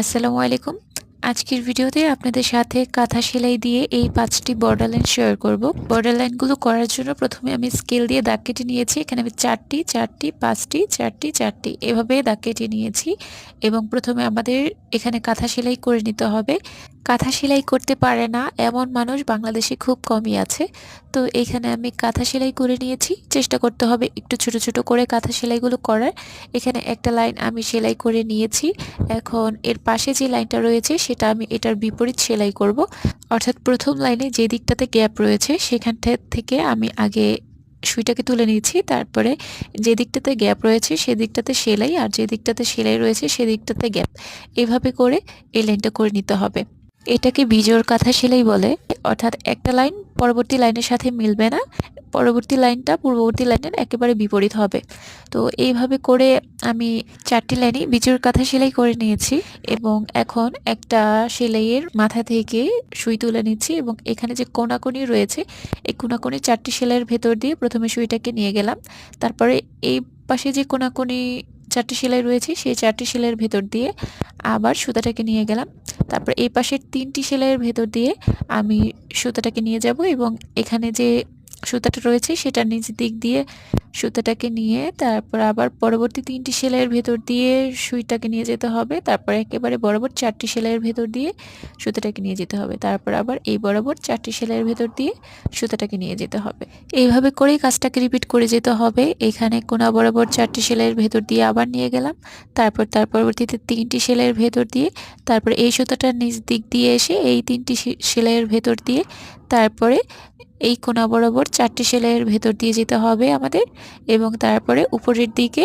আসসালামু আলাইকুম। আজকের ভিডিওতে আপনাদের সাথে কাঁথা সেলাই দিয়ে এই পাঁচটি বর্ডার লাইন শেয়ার করব। বর্ডার লাইনগুলো করার জন্য প্রথমে আমি স্কেল দিয়ে দাগ কেটে নিয়েছি। এখানে আমি চারটি চারটি, পাঁচটি, চারটি চারটি এভাবে দাগ কেটে নিয়েছি এবং প্রথমে আমাদের এখানে কাঁথা সেলাই করে নিতে হবে। কাঁথা সেলাই করতে পারে না, এমন মানুষ বাংলাদেশে খুব কমই আছে। তো এখানে আমি কাঁথা সেলাই করে নিয়েছি, চেষ্টা করতে হবে একটু ছোট ছোট করে কাঁথা সেলাইগুলো করার। এখানে একটা লাইন আমি সেলাই করে নিয়েছি। এখন এর পাশে যে লাইনটা রয়েছে, সেটা আমি এটার বিপরীত সেলাই করব। অর্থাৎ প্রথম লাইনে যে দিকটাতে গ্যাপ রয়েছে, সেখান থেকে আমি আগে সুইটাকে তুলে নিয়েছি, তারপরে যে দিকটাতে গ্যাপ রয়েছে সেদিকটাতে সেলাই, আর যে দিকটাতে সেলাই রয়েছে সেদিকটাতে গ্যাপ। এভাবে করে এই লাইনটা করে নিতে হবে। এটাকে বিজোড় কাঁথা সেলাই বলে। অর্থাৎ একটা লাইন পরবর্তী লাইনের সাথে মিলবে না। পরবর্তী লাইনটা পূর্ববর্তী লাইনের একেবারে বিপরীত হবে। তো এইভাবে করে আমি চারটি লাইনই বিজোড় কাঁথা সেলাই করে নিয়েছি এবং এখন একটা সেলাইয়ের মাথা থেকে সুই তুলে নিচ্ছি এবং এখানে যে কোনাকুনি রয়েছে, এই কোনাকুনি চারটি সেলাইয়ের ভেতর দিয়ে প্রথমে সুইটাকে নিয়ে গেলাম। তারপরে এই পাশে যে কোনাকুনি চারটি সেলাই রয়েছে, সেই চারটি সেলাইয়ের ভেতর দিয়ে আবার সুতাটাকে নিয়ে গেলাম। তারপর এই পাশের তিনটি সেলাইয়ের ভেতর দিয়ে আমি সুতাটাকে নিয়ে যাব এবং এখানে যে সুতাটা রয়েছে, সেটা নিচ দিক দিয়ে সুতাটাকে নিয়ে তারপর আবার পরবর্তী তিনটি সেলাইয়ের ভেতর দিয়ে সুইটাকে নিয়ে যেতে হবে। তারপর একেবারে বরাবর চারটি সেলাইয়ের ভেতর দিয়ে সুতাটাকে নিয়ে যেতে হবে। তারপর আবার এই বরাবর চারটি সেলাইয়ের ভেতর দিয়ে সুতাটাকে নিয়ে যেতে হবে। এইভাবে করেই কাজটাকে রিপিট করে যেতে হবে। এখানে কোনা বরাবর চারটি সেলাইয়ের ভেতর দিয়ে আবার নিয়ে গেলাম। তারপর তার পরবর্তীতে তিনটি সেলাইয়ের ভেতর দিয়ে তারপর এই সুতাটার নিচ দিক দিয়ে এসে এই তিনটি সেলাইয়ের ভেতর দিয়ে তারপরে এই কোনা বরাবর চারটি সেলাইয়ের ভেতর দিয়ে যেতে হবে আমাদের এবং তারপরে উপরের দিকে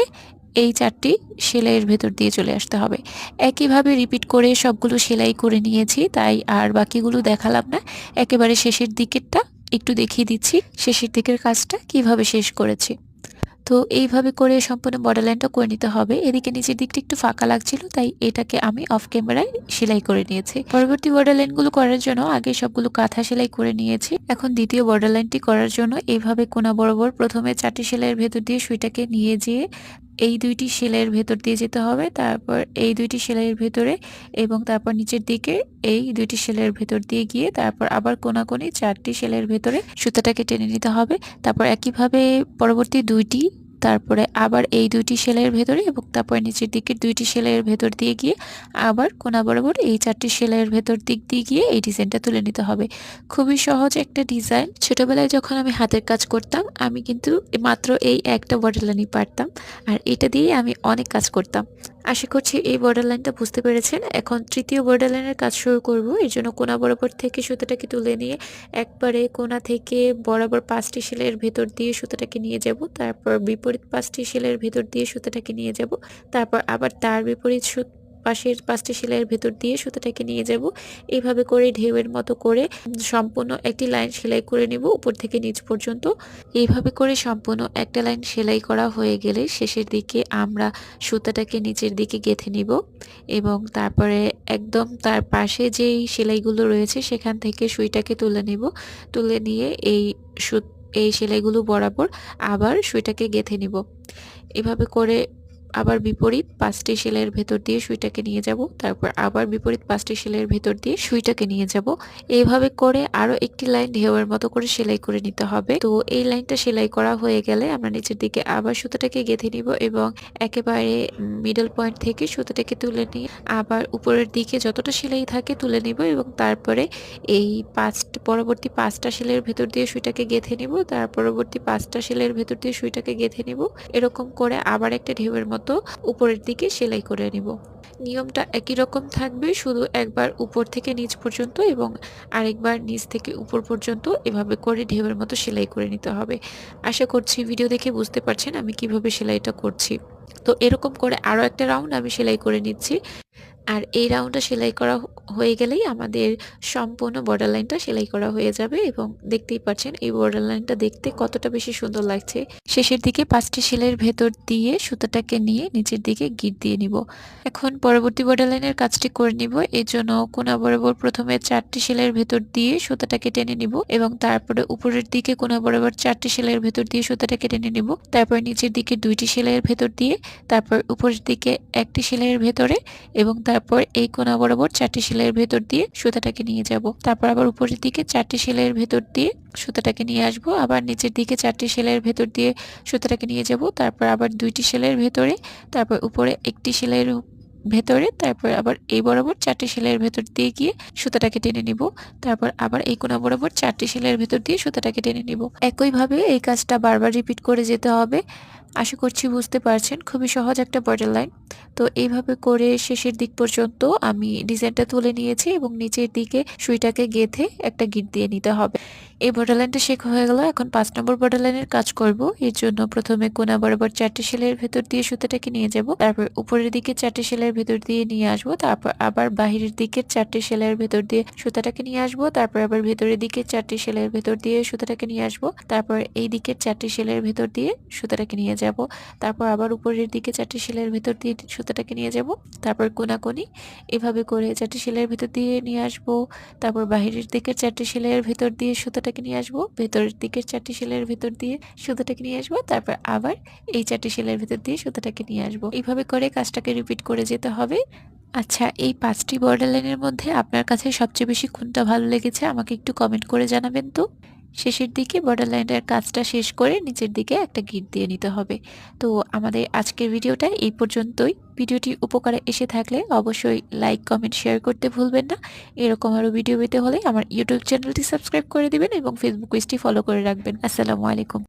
এই চারটি সেলাইয়ের ভেতর দিয়ে চলে আসতে হবে। একইভাবে রিপিট করে সবগুলো সেলাই করে নিয়েছি, তাই আর বাকিগুলো দেখালাম না। একেবারে শেষের দিকেরটা একটু দেখিয়ে দিচ্ছি, শেষের দিকের কাজটা কীভাবে শেষ করেছি। তো এইভাবে করে সম্পূর্ণ বর্ডার লাইনটা করে নিতে হবে। এদিকে নিচের দিকটা একটু ফাঁকা লাগছিল, তাই এটাকে আমি অফ ক্যামেরায় সেলাই করে নিয়েছি। পরবর্তী বর্ডার লাইনগুলো করার জন্য আগে সবগুলো কাঁথা সেলাই করে নিয়েছি। এখন দ্বিতীয় বর্ডার লাইনটি করার জন্য এইভাবে কোনা বরাবর প্রথমে চারটি সেলাইয়ের ভেতর দিয়ে সুইটাকে নিয়ে যেয়ে এই দুইটি সেলাইয়ের ভেতর দিয়ে যেতে হবে। তারপর এই দুইটি সেলাইয়ের ভেতরে এবং তারপর নিচের দিকে এই দুইটি সেলাইয়ের ভেতর দিয়ে গিয়ে তারপর আবার কোনাকোনি চারটি সেলাইয়ের ভেতরে সুতাটাকে টেনে নিতে হবে। তারপর একইভাবে পরবর্তী দুইটি তারপরে আবার এই দুইটি সেলাইয়ের ভেতরে এবং তারপরে নিচের দিকে দুইটি সেলাইয়ের ভেতর দিয়ে গিয়ে আবার কোনা বরাবর এই চারটি সেলাইয়ের ভেতর দিক দিয়ে গিয়ে এই ডিজাইনটা তুলে নিতে হবে। খুবই সহজ একটা ডিজাইন। ছোটোবেলায় যখন আমি হাতের কাজ করতাম, আমি কিন্তু মাত্র এই একটা বটলানি পারতাম। আর এটা দিয়ে আমি অনেক কাজ করতাম। আশা করছি এই বর্ডার লাইনটা বুঝতে পেরেছেন। এখন তৃতীয় বর্ডার লাইনের কাজ শুরু করব। এই জন্য কোনা বরাবর থেকে সুতোটাকে তুলে নিয়ে একবারে কোনা থেকে বরাবর পাঁচটি সেলের ভেতর দিয়ে সুতোটাকে নিয়ে যাব। তারপর বিপরীত পাঁচটি সেলের ভেতর দিয়ে সুতাটাকে নিয়ে যাব। তারপর আবার তার বিপরীত পাশের পাঁচটি সেলাইয়ের ভেতর দিয়ে সুতাটাকে নিয়ে যাব। এইভাবে করে ঢেউয়ের মতো করে সম্পূর্ণ একটি লাইন সেলাই করে নিব উপর থেকে নিচ পর্যন্ত। এইভাবে করে সম্পূর্ণ একটা লাইন সেলাই করা হয়ে গেলে শেষের দিকে আমরা সুতাটাকে নিচের দিকে গেঁথে নিব এবং তারপরে একদম তার পাশে যেই সেলাইগুলো রয়েছে সেখান থেকে সুইটাকে তুলে নেব। তুলে নিয়ে এই সুত এই সেলাইগুলো বরাবর আবার সুইটাকে গেঁথে নিব। এভাবে করে আবার বিপরীত পাঁচটি সেলাইয়ের ভেতর দিয়ে সুইটাকে নিয়ে যাব, তারপর আবার বিপরীত পাঁচটি সেলাইয়ের ভেতর দিয়ে সুইটাকে নিয়ে যাব। এইভাবে করে আরও একটি লাইন ঢেউয়ের মতো করে সেলাই করে নিতে হবে। তো এই লাইনটা সেলাই করা হয়ে গেলে আমরা নিচের দিকে আবার সুতোটাকে গেঁথে নিব এবং একেবারে মিডল পয়েন্ট থেকে সুতোটাকে তুলে নিয়ে আবার উপরের দিকে যতটা সেলাই থাকে তুলে নিব এবং তারপরে এই পাঁচটা পরবর্তী পাঁচটা সেলাইয়ের ভেতর দিয়ে সুইটাকে গেঁথে নিব, তার পরবর্তী পাঁচটা সেলাইয়ের ভেতর দিয়ে সুইটাকে গেঁথে নিব। এরকম করে আবার একটা ঢেউয়ের মতো মতো উপরের দিকে সেলাই করে নিব। নিয়মটা একই রকম থাকবে, শুধু একবার উপর থেকে নিচ পর্যন্ত এবং আরেকবার নিচ থেকে উপর পর্যন্ত এভাবে করে ঢেউয়ের মতো সেলাই করে নিতে হবে। আশা করছি ভিডিও দেখে বুঝতে পারছেন আমি কীভাবে সেলাইটা করছি। তো এরকম করে আরও একটা রাউন্ড আমি সেলাই করে নিচ্ছি। আর এই রাউন্ডটা সেলাই করা হয়ে গেলেই আমাদের সম্পূর্ণ বর্ডার লাইনটা সেলাই করা হয়ে যাবে এবং দেখতেই পাচ্ছেন এই বর্ডার লাইনটা দেখতে কতটা বেশি সুন্দর লাগছে। শেষের দিকে পাঁচটি সেলাইয়ের ভেতর দিয়ে সুতাটাকে নিয়ে নিচের দিকে গিট দিয়ে নিব। এখন পরবর্তী বর্ডার লাইনের কাজটি করে নিব। এই জন্য কোনা বরাবর প্রথমে চারটি সেলাইয়ের ভেতর দিয়ে সুতাটাকে টেনে নিব এবং তারপরে উপরের দিকে কোনা বরাবর চারটি সেলাইয়ের ভেতর দিয়ে সুতাটাকে টেনে নিব। তারপরে নিচের দিকে দুইটি সেলাইয়ের ভেতর দিয়ে তারপর উপরের দিকে একটি সেলাইয়ের ভেতরে এবং তারপর এই কোনা বরাবর চারটি সেলাইয়ের ভেতর দিয়ে সুতাটাকে নিয়ে যাব। তারপর আবার উপরের দিকে চারটি সেলাইয়ের ভেতর দিয়ে সুতাটাকে নিয়ে আসব। আবার নিচের দিকে চারটি সেলাইয়ের ভেতর দিয়ে সুতাটাকে নিয়ে যাব। তারপর আবার দুইটি সেলাইয়ের ভেতরে, তারপর উপরে একটি সেলাইয়ের ভেতরে, তারপর আবার এই বরাবর চারটি সেলাইয়ের ভেতর দিয়ে গিয়ে সুতাটাকে টেনে নিব। তারপর আবার এই কোনা বরাবর চারটি সেলাইয়ের ভেতর দিয়ে সুতাটাকে টেনে নিব। একইভাবে এই কাজটা বারবার রিপিট করে যেতে হবে। আশা করছি বুঝতে পারছেন, খুবই সহজ একটা বর্ডার লাইন তো এইভাবে করে শেষের দিক পর্যন্ত আমি ডিজাইনটা তুলে নিয়েছি এবং নিচের দিকে সুইটাকে গেথে একটা গিট দিয়ে নিতে হবে। এই বর্ডার লাইনটা শেখা হয়ে গেল, এখন পাঁচ নম্বর বর্ডার লাইনের কাজ করব। এর জন্য প্রথমে কোনা বরাবর চারটে সেলের ভেতর দিয়ে সুতাটাকে নিয়ে যাব, তারপর উপরের দিকে চারটে সেলের ভেতর দিয়ে নিয়ে আসব, তারপর আবার বাহিরের দিকে চারটে সেলের ভেতর দিয়ে সুতাটাকে নিয়ে আসব, তারপর আবার ভেতরের দিকে চারটে সেলের ভেতর দিয়ে সুতাটাকে নিয়ে আসব, তারপর এই দিকে চারটে সেলের ভেতর দিয়ে সুতাটাকে নিয়ে যাব। তারপর আবার উপরের দিকে চারটি সেলাইয়ের ভিতর দিয়ে সুতাটাকে নিয়ে যাব। তারপর কোনাকুনি। এভাবে করে চারটি সেলাইয়ের ভিতর দিয়ে নিয়ে আসব। তারপর বাহিরের দিকে চারটি সেলাইয়ের ভেতর দিয়ে সুতাটাকে নিয়ে আসব। ভেতরের দিকের চারটি সেলাইয়ের ভিতর দিয়ে সুতাটাকে নিয়ে আসব। তারপর আবার এই চারটি সেলাইয়ের ভিতর দিয়ে সুতাটাকে নিয়ে আসব। এইভাবে করে কাজটাকে রিপিট করে যেতে হবে। আচ্ছা এই পাঁচটি বর্ডার লাইনের মধ্যে আপনার কাছে সবচেয়ে বেশি কোনটা ভালো লেগেছে আমাকে একটু কমেন্ট করে জানাবেন তো। শেষের দিকে বর্ডার লাইনের কাজটা শেষ করে নিচের দিকে একটা গিট দিয়ে নিতে হবে। তো আমাদের আজকের ভিডিওটা এই পর্যন্তই। ভিডিওটি উপকারে এসে থাকলে অবশ্যই লাইক কমেন্ট শেয়ার করতে ভুলবেন না। এরকম আরও ভিডিও পেতে হলে আমার ইউটিউব চ্যানেলটি সাবস্ক্রাইব করে দিবেন এবং ফেসবুক পেজটি ফলো করে রাখবেন। আসসালামু আলাইকুম।